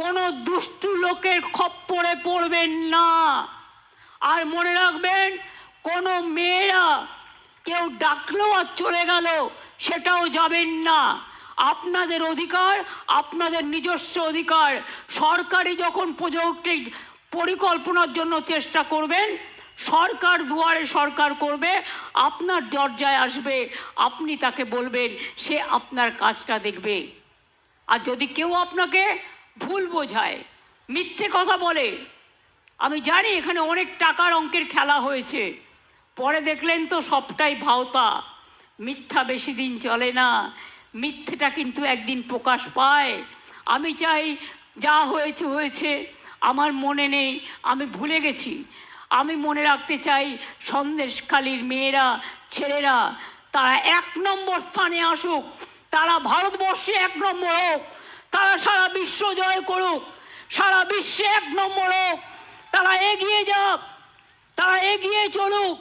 কোনো দুষ্টু লোকের খপ্পরে পড়বেন না। আর মনে রাখবেন, কোনো মেয়েরা কেউ ডাকলো আর চলে গেল সেটাও যাবেন না। আপনাদের অধিকার, আপনাদের নিজস্ব অধিকার। সরকারি যখন প্রযুক্তির পরিকল্পনার জন্য চেষ্টা করবেন, সরকার দুয়ারে সরকার করবে, আপনার দরজায় আসবে, আপনি তাকে বলবেন, সে আপনার কাজটা দেখবে। আর যদি কেউ আপনাকে ভুল বোঝায়, মিথ্যে কথা বলে। আমি জানি এখানে অনেক টাকার অঙ্কের খেলা হয়েছে। পরে দেখলেন তো সবটাই ভাওতা। মিথ্যা বেশি দিন চলে না। মিথ্যেটা কিন্তু একদিন প্রকাশ পায়। আমি চাই যা হয়েছে হয়েছে। আমার মনে নেই, আমি ভুলে গেছি। আমি মনে রাখতে চাই সন্দেশখালীর মেয়েরা, ছেলেরা, তারা এক নম্বর স্থানে আসুক। তারা ভারতবর্ষে এক নম্বর হোক। তারা সারা বিশ্ব জয় করুক। সারা বিশ্বে এক নম্বর হোক তারা এগিয়ে যাক, তারা এগিয়ে চলুক।